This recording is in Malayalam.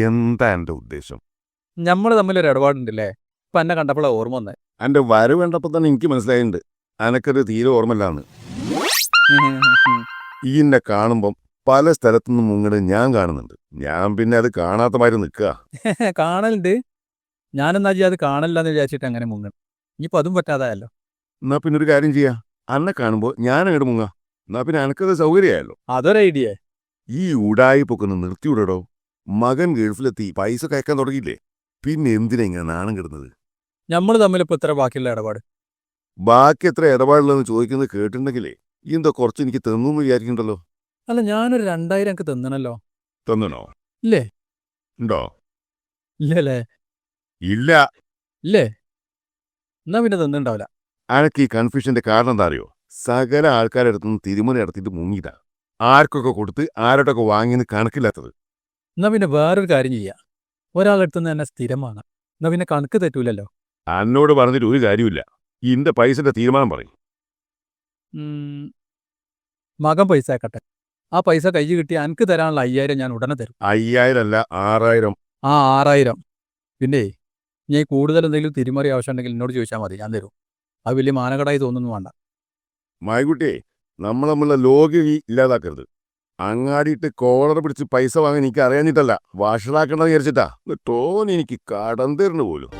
എന്താ എന്റെ ഉദ്ദേശം? നമ്മൾ ഒരു ഇടപാടുണ്ടല്ലേ? ഇപ്പൊ എന്നെ കണ്ടപ്പോഴാണ് ഓർമ്മ വന്നേ. എന്റെ വരവ് കണ്ടപ്പോ തന്നെ എനിക്ക് മനസ്സിലായിട്ടുണ്ട്. അനക്കൊരു തീരെ ഓർമ്മയിലാണ്. ഈ എന്നെ കാണുമ്പം പല സ്ഥലത്തുനിന്നും മുങ്ങട് ഞാൻ കാണുന്നുണ്ട്. ഞാൻ പിന്നെ അത് കാണാത്ത മാതിരി നിൽക്കുക. കാണലുണ്ട്. ഞാനെന്നാ ചെയ്യാ? അത് കാണലെന്ന് വിചാരിച്ചിട്ട് അങ്ങനെ മുങ്ങണം. ഇനിയിപ്പോ അതും പറ്റാതായല്ലോ. എന്നാ പിന്നെ ഒരു കാര്യം ചെയ്യാ. അന്നെ കാണുമ്പോ ഞാൻ അങ്ങോട്ട് മുങ്ങാ. എന്നാ പിന്നെ അനക്കത് സൗകര്യമായല്ലോ. അതൊരു ഐഡിയ ഈ ഉടായി ഒന്ന് നിർത്തിവിടടോ. മകൻ ഗൾഫിലെത്തി പൈസ കയക്കാൻ തുടങ്ങിയില്ലേ? പിന്നെ എന്തിനാ ഇങ്ങനെ നാണം കിടുന്നത്? നമ്മൾ തമ്മിൽ ഇപ്പൊ ഇത്ര ബാക്കിയുള്ള ഇടപാട്? ബാക്കി എത്ര ഇടപാടുള്ളതെന്ന് ചോദിക്കുന്നത് കേട്ടിട്ടുണ്ടെങ്കിലേ എന്തോ കുറച്ച് എനിക്ക് തന്നു എന്ന് വിചാരിക്കണ്ടല്ലോ അല്ല ഞാനൊരു രണ്ടായിരം എനിക്ക് തന്നണല്ലോ. തന്നണോ? ഇല്ലേ? ഉണ്ടോ? ഇല്ലല്ലേ? ഇല്ല. ഇല്ലേ? എന്നാ പിന്നെ തന്നിണ്ടാവില്ല. അനക്ക് ഈ കൺഫ്യൂഷന്റെ കാരണം എന്താ അറിയോ? സകല ആൾക്കാരുടെ അടുത്തുനിന്ന് തിരുമല നടത്തിയിട്ട് മുങ്ങിയതാ. ആർക്കൊക്കെ കൊടുത്ത് ആരോടൊക്കെ വാങ്ങിയെന്ന് കണക്കില്ലാത്തത്. എന്നാ പിന്നെ വേറൊരു കാര്യം ചെയ്യാം. ഒരാളടുത്ത് നിന്ന് തന്നെ സ്ഥിരം വാങ്ങാം എന്നാ പിന്നെ കണക്ക് തെറ്റൂലല്ലോ. അന്നോട് പറഞ്ഞിട്ട് ഒരു കാര്യമില്ല ഇന്റെ പൈസന്റെ തീരുമാനം പറയും. ഉം, മകൻ പൈസ ആക്കട്ടെ ആ പൈസ കൈ കിട്ടി എനിക്ക് തരാനുള്ള അയ്യായിരം ഞാൻ ഉടനെ തരും. അയ്യായിരം അല്ല ആറായിരം. ആ ആറായിരം. പിന്നെ ഞാൻ കൂടുതൽ എന്തെങ്കിലും തിരിമറി ആവശ്യമുണ്ടെങ്കിൽ എന്നോട് ചോദിച്ചാൽ മതി ഞാൻ തരും. അത് വലിയ മാനകടായി തോന്നുന്നു വേണ്ട. മായക്കുട്ടിയെ നമ്മൾ തമ്മിലുള്ള ലോകം ഇല്ലാതാക്കരുത്. അങ്ങാടിയിട്ട് കോളർ പിടിച്ച് പൈസ വാങ്ങാൻ എനിക്ക് അറിയാഞ്ഞിട്ടല്ല വാഷറാക്കണ്ടെന്ന് വിചാരിച്ചിട്ടാ തോന്നി എനിക്ക് കടം തരുന്നു പോലും.